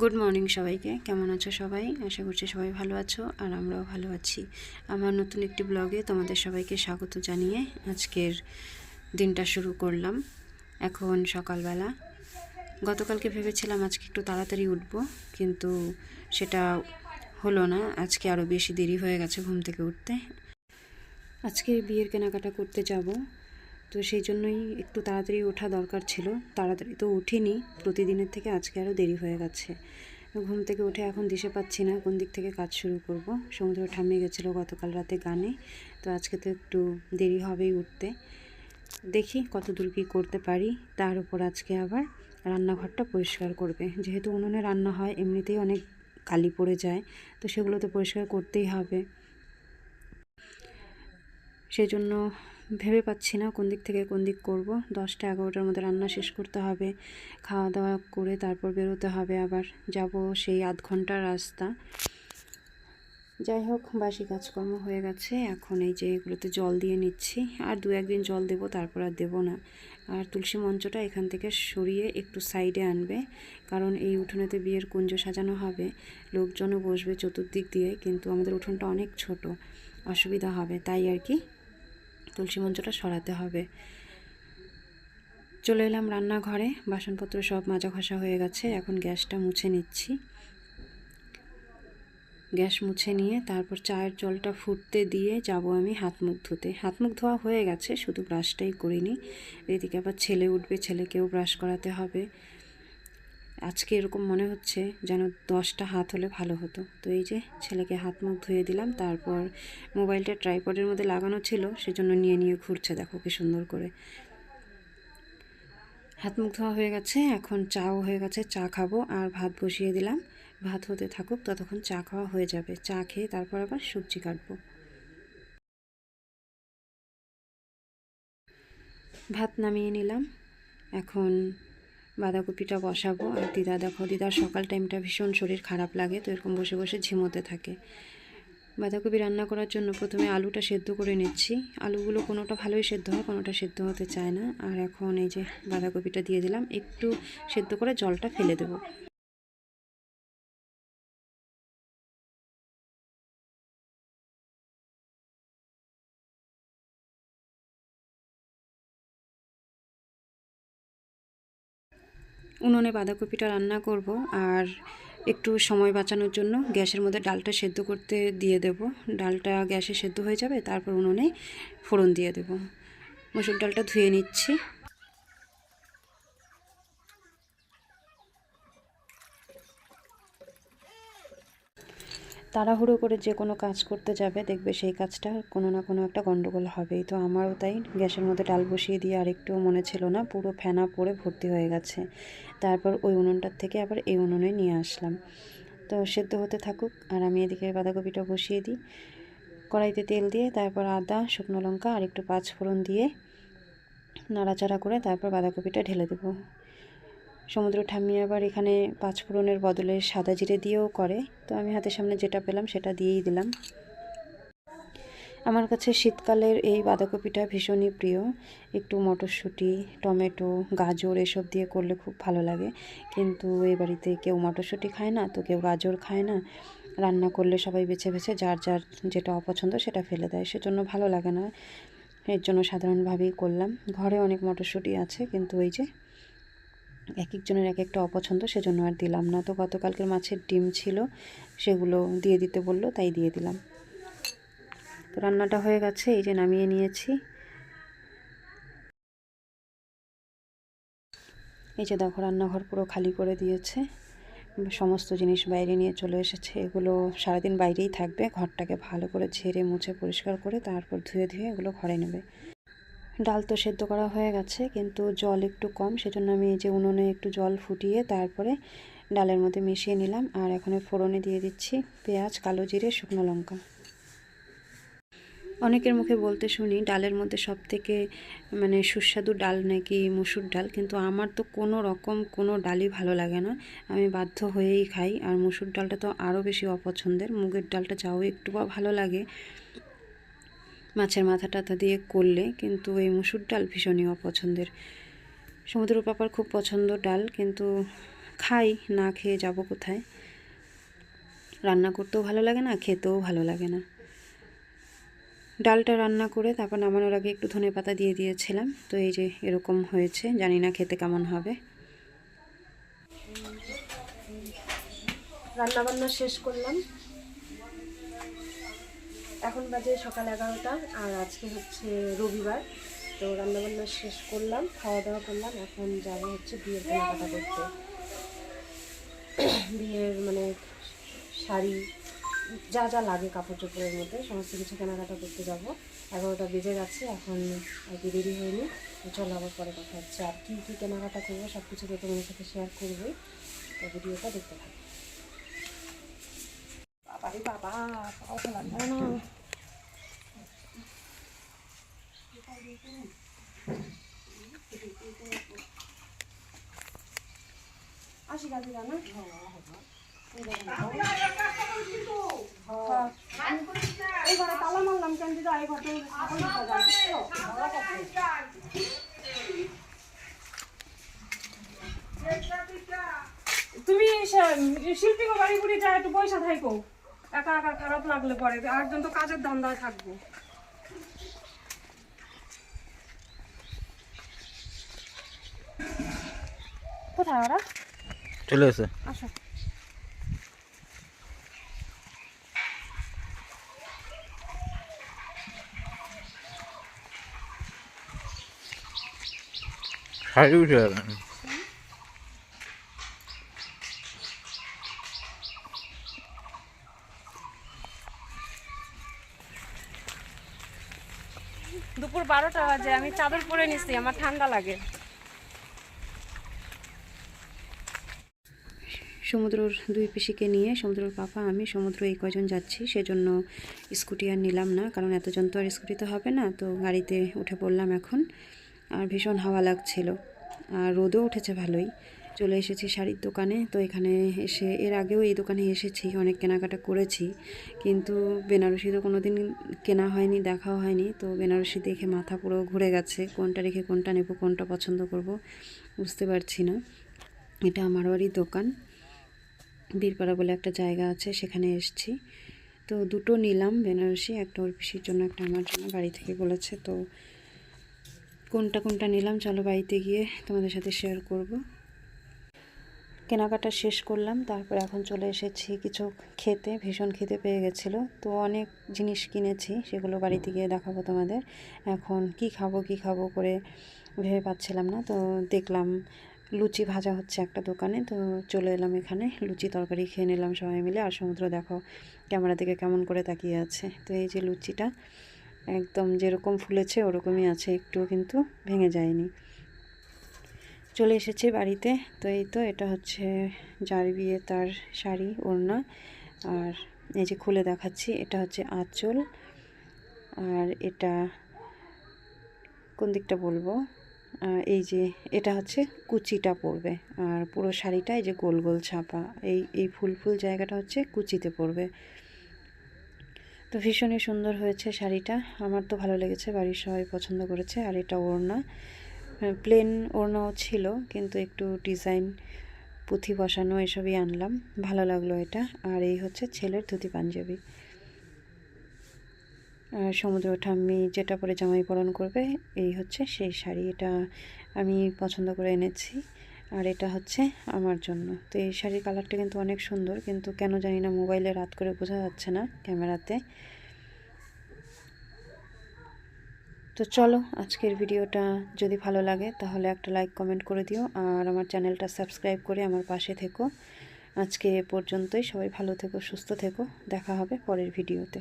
Good morning সবাইকে। কেমন আছো সবাই? আশা করছি সবাই ভালো আছো আর আমরাও ভালো আছি। আমার নতুন একটি ব্লগে তোমাদের সবাইকে স্বাগত জানিয়ে আজকের দিনটা শুরু করলাম। এখন সকালবেলা। গতকালকে ভেবেছিলাম আজকে একটু তাড়াতাড়ি উঠব, কিন্তু সেটা হলো না। আজকে আরও বেশি দেরি হয়ে গেছে ঘুম থেকে উঠতে। আজকে বিয়ের কেনাকাটা করতে যাব। তো সেই জন্যই একটু তাড়াতাড়ি ওঠা দরকার ছিল। তাড়াতাড়ি তো উঠিনি, প্রতিদিনের থেকে আজকে আরও দেরি হয়ে গেছে। ঘুম থেকে উঠে এখন দিশে পাচ্ছি না, কোন দিক থেকে কাজ শুরু করব। সমুদ্র ঠামিয়ে গেছিল গতকাল রাতে গানে, তো আজকে তো একটু দেরি হবেই উঠতে। দেখি কত দূর কী করতে পারি, তার উপর আজকে আবার রান্নাঘরটা পরিষ্কার করবে। যেহেতু উনুনে রান্না হয়, এমনিতেই অনেক কালি পড়ে যায়, তো সেগুলো তো পরিষ্কার করতেই হবে। সেই জন্য ভেবে পাচ্ছি না কোন দিক থেকে কোন দিক করব। দশটা এগারোটার মধ্যে রান্না শেষ করতে হবে খাওয়া দাওয়া করে তারপর বেরোতে হবে আবার। যাব সেই আধ ঘণ্টার রাস্তা। যাই হোক, বাসি কাজকর্ম হয়ে গেছে। এখন এই যে এগুলোতে জল দিয়ে নিচ্ছি। আর দু একদিন জল দেব, তারপর আর দেবো না। আর তুলসী মঞ্চটা এখান থেকে সরিয়ে একটু সাইডে আনবে। কারণ এই উঠোনেতে বিয়ের কুঞ্জ সাজানো হবে। লোকজনও বসবে চতুর্দিক দিয়ে, কিন্তু আমাদের উঠোনটা অনেক ছোট। অসুবিধা হবে, তাই আর কি। তুলসী মঞ্চটা সরাতে হবে। চলে এলাম রান্নাঘরে, বাসনপত্র সব মাজা ঘষা হয়ে গেছে, এখন গ্যাসটা মুছে নিচ্ছি। গ্যাস মুছে নিয়ে তারপর চায়ের জলটা ফুটতে দিয়ে যাব আমি হাত মুখ ধুতে। হাত মুখ ধোয়া হয়ে গেছে, শুধু ব্রাশটাই করিনি। এদিকে আবার ছেলে উঠবে, ছেলেকেও ব্রাশ করাতে হবে। আজকে এরকম মনে হচ্ছে যেন দশটা হাত হলে ভালো হতো। তো এই যে ছেলেকে হাত মুখ ধুয়ে দিলাম, তারপর মোবাইলটা ট্রাইপডের মধ্যে লাগানো ছিল, সেজন্য নিয়ে নিয়ে ঘুরছে, দেখো কি সুন্দর করে। হাত মুখ ধোয়া হয়ে গেছে, এখন চাও হয়ে গেছে, চা খাব আর ভাত বসিয়ে দিলাম। ভাত হতে থাকুক, ততক্ষণ চা খাওয়া হয়ে যাবে। চা খেয়ে তারপর আবার সবজি কাটবো। ভাত নামিয়ে নিলাম। এখন বাঁধাকপিটা বসাবো আর দিদা, দেখো দিদার সকাল টাইমটা ভীষণ শরীর খারাপ লাগে, তো এরকম বসে বসে ঝিমোতে থাকে। বাঁধাকপি রান্না করার জন্য প্রথমে আলুটা সেদ্ধ করে নিচ্ছি। আলুগুলো কোনোটা ভালোই সেদ্ধ হয়, কোনোটা সেদ্ধ হতে চায় না। আর এখন এই যে বাঁধাকপিটা দিয়ে দিলাম, একটু সেদ্ধ করে জলটা ফেলে দেবো। উনুনে বাঁধাকপিটা রান্না করব আর একটু সময় বাঁচানোর জন্য গ্যাসের মধ্যে ডালটা সেদ্ধ করতে দিয়ে দেব। ডালটা গ্যাসে সেদ্ধ হয়ে যাবে, তারপর উনুনে ফোড়ন দিয়ে দেব। মসুর ডালটা ধুয়ে নিচ্ছি। তাড়াহুড়ো করে যে কোনো কাজ করতে যাবে, দেখবে সেই কাজটা কোনো না কোনো একটা গণ্ডগোল হবেই। তো আমারও তাই গ্যাসের মধ্যে ডাল বসিয়ে দিয়ে আর একটু মনে ছিল না, পুরো ফেনা পড়ে ভর্তি হয়ে গেছে। তারপর ওই উনুনটার থেকে আবার এই উনুনে নিয়ে আসলাম। তো সেদ্ধ হতে থাকুক, আর আমি এদিকে বাঁধাকপিটা বসিয়ে দিই। কড়াইতে তেল দিয়ে তারপর আদা, শুকনো লঙ্কা আর একটু পাঁচফোড়ন দিয়ে নাড়াচাড়া করে তারপর বাঁধাকপিটা ঢেলে দেবো। সমুদ্র ঠাম্মি আবার এখানে পাঁচফোড়নের বদলে সাদা জিরে দিয়েও করে। তো আমি হাতের সামনে যেটা পেলাম সেটা দিয়েই দিলাম। আমার কাছে শীতকালের এই বাঁধাকপিটা ভীষণই প্রিয়। একটু মটরশুঁটি, টমেটো, গাজর এসব দিয়ে করলে খুব ভালো লাগে। কিন্তু এই বাড়িতে কেউ মটরশুঁটি খায় না, তো কেউ গাজর খায় না। রান্না করলে সবাই বেছে বেছে যার যার যেটা অপছন্দ সেটা ফেলে দেয়, সেজন্য ভালো লাগে না। এর জন্য সাধারণভাবেই করলাম। ঘরে অনেক মটরশুঁটি আছে, কিন্তু ওই যে এক একজনের এক একটা অপছন্দ সেজন্য আর দিলাম না। তো গতকালকের মাছের ডিম ছিল, সেগুলো দিয়ে দিতে বলল, তাই দিয়ে দিলাম। তো রান্নাটা হয়ে গেছে, এই যে নামিয়ে নিয়েছি। এই যে দেখো রান্নাঘর পুরো খালি করে দিয়েছে। সমস্ত জিনিস বাইরে নিয়ে চলে এসেছে। এগুলো সারাদিন বাইরেই থাকবে, ঘরটাকে ভালো করে ঝেড়ে মুছে পরিষ্কার করে তারপর ধুয়ে ধুয়ে এগুলো ঘরে নেবে। ডাল তো সেদ্ধ করা হয়ে গেছে, কিন্তু জল একটু কম, সেজন্য আমি এই যে উনুনে একটু জল ফুটিয়ে তারপরে ডালের মধ্যে মিশিয়ে নিলাম। আর এখানে ফোড়নে দিয়ে দিচ্ছি পেঁয়াজ, কালো জিরে, শুকনো লঙ্কা। অনেকের মুখে বলতে শুনি, ডালের মধ্যে সব থেকে মানে সুস্বাদু ডাল নাকি মুসুর ডাল, কিন্তু আমার তো কোনো রকম কোনো ডালই ভালো লাগে না। আমি বাধ্য হয়েই খাই, আর মুসুর ডালটা তো আরও বেশি অপছন্দের। মুগের ডালটা যাও একটু বা ভালো লাগে মাছের মাথা টাথা দিয়ে করলে কিন্তু এই মুসুর ডাল ভীষণই অপছন্দের। সমুদ্র পাপার খুব পছন্দ ডাল, কিন্তু খাই, না খেয়ে যাব কোথায়? রান্না করতেও ভালো লাগে না, খেতেও ভালো লাগে না। ডালটা রান্না করে তারপর নামানোর আগে একটু ধনে পাতা দিয়ে দিয়েছিলাম, তো এই যে এরকম হয়েছে, জানি না খেতে কেমন হবে। রান্নাবান্না শেষ করলাম। এখন বাজে সকাল এগারোটা, আর আজকে হচ্ছে রবিবার। তো রান্নাবান্না শেষ করলাম খাওয়া দাওয়া করলাম, এখন যাব হচ্ছে বিয়ের কেনাকাটা করতে। বিয়ের মানে শাড়ি, যা যা লাগে কাপড় চোপড়ের মধ্যে, সমস্ত কিছু কেনাকাটা করতে যাব। এগারোটা বেজে গেছে, এখন আর কি দেরি হয়নি। চলো আবার পরে কথা হচ্ছে। আর কী কী কেনাকাটা করব সব কিছু তো তোমাদের সাথে শেয়ার করবোই। তো ভিডিওটা দেখতে থাকো। বাবারে বাবা পাও যায় না আসি গাড়ি না এই তালা মারলাম কেন দিদা এই যায় তুমি শিল্পী বাড়ি বুড়ি যা একটু পয়সা থাইকো একা একা খারাপ লাগলে পরে আরেকজন তো কাজের ধান্দায় থাকব। কোথায় ওরা? চলে এসে আসো। শাড়ি উঠে গেলেন বারোটা বাজে আমি চাদর পরে নিছি, আমার ঠান্ডা লাগে। সমুদ্রর দুই পিসিকে নিয়ে, সমুদ্রর পাপা, আমি সমুদ্র এই কজন যাচ্ছি, সেজন্য স্কুটি আর নিলাম না, কারণ এতজন তো আর স্কুটি তো হবে না, তো গাড়িতে উঠে পড়লাম এখন। আর ভীষণ হাওয়া লাগছিল, আর রোদও উঠেছে ভালোই। চলে এসেছি শাড়ির দোকানে। তো এখানে এসে, এর আগেও এই দোকানে এসেছি, অনেক কেনাকাটা করেছি। কিন্তু বেনারসি তো কোনো দিন কেনা হয়নি, দেখাও হয়নি। তো বেনারসি দেখে মাথা পুরো ঘুরে গেছে, কোনটা রেখে কোনটা নেব, কোনটা পছন্দ করব, বুঝতে পারছি না। এটা আমার বাড়ির দোকান। বীরপাড়া বলে একটা জায়গা আছে, সেখানে এসেছি। তো দুটো নিলাম বেনারসি, একটা ওর পিসির জন্য, একটা আমার জন্য, বাড়ি থেকে বলেছে। তো কোনটা কোনটা নিলাম, চলো বাড়িতে গিয়ে তোমাদের সাথে শেয়ার করব। কেনাকাটা শেষ করলাম, তারপর এখন চলে এসেছি কিছু খেতে, ভীষণ খেতে পেয়ে গেছিল। তো অনেক জিনিস কিনেছি, সেগুলো বাড়িতে গিয়ে দেখাবো তোমাদের। এখন কি খাব কি খাব করে ভেবে পাচ্ছিলাম না। তো দেখলাম লুচি ভাজা হচ্ছে একটা দোকানে, তো চলে এলাম এখানে। লুচি তরকারি খেয়ে নিলাম সবাই মিলে। আর সমুদ্র দেখো, ক্যামেরা থেকে কেমন করে তাকিয়ে আছে। তো এই যে লুচিটা, একদম যেরকম ফুলেছে, ওরকমই আছে। একটুও কিন্তু ভেঙে যায়নি। চলে এসেছে বাড়িতে। তো এই তো এটা হচ্ছে যার বিয়ে তার শাড়ি, ওড়না। আর এই যে খুলে দেখাচ্ছি, এটা হচ্ছে আঁচল। আর এটা কোন দিকটা বলব? এই যে এটা হচ্ছে কুচিটা পড়বে আর পুরো শাড়িটা এই যে গোল গোল ছাপা। এই এই ফুল ফুল জায়গাটা হচ্ছে কুচিতে পড়বে তো ভীষণই সুন্দর হয়েছে শাড়িটা। আমার তো ভালো লেগেছে, বাড়ির সবাই পছন্দ করেছে। আর এটা ওড়না। প্লেন ওড়নাও ছিল, কিন্তু একটু ডিজাইন পুঁথি বসানো এসবই আনলাম। ভালো লাগল এটা। আর এই হচ্ছে ছেলের ধুতি পাঞ্জাবি। আর সমুদ্র ঠাম্মি যেটা পরে জামাই বরণ করবে, এই হচ্ছে সেই শাড়ি। এটা আমি পছন্দ করে এনেছি। আর এটা হচ্ছে আমার জন্য। তো এই শাড়ির কালারটা কিন্তু অনেক সুন্দর, কিন্তু কেন জানি না মোবাইলে রাত করে বোঝা যাচ্ছে না ক্যামেরাতে। তো চলো, আজকের ভিডিওটা যদি ভালো লাগে, তাহলে একটা লাইক, কমেন্ট করে দিও, আর আমার চ্যানেলটা সাবস্ক্রাইব করে আমার পাশে থেকো। আজকে পর্যন্তই, সবাই ভালো থেকো, সুস্থ থেকো, দেখা হবে পরের ভিডিওতে।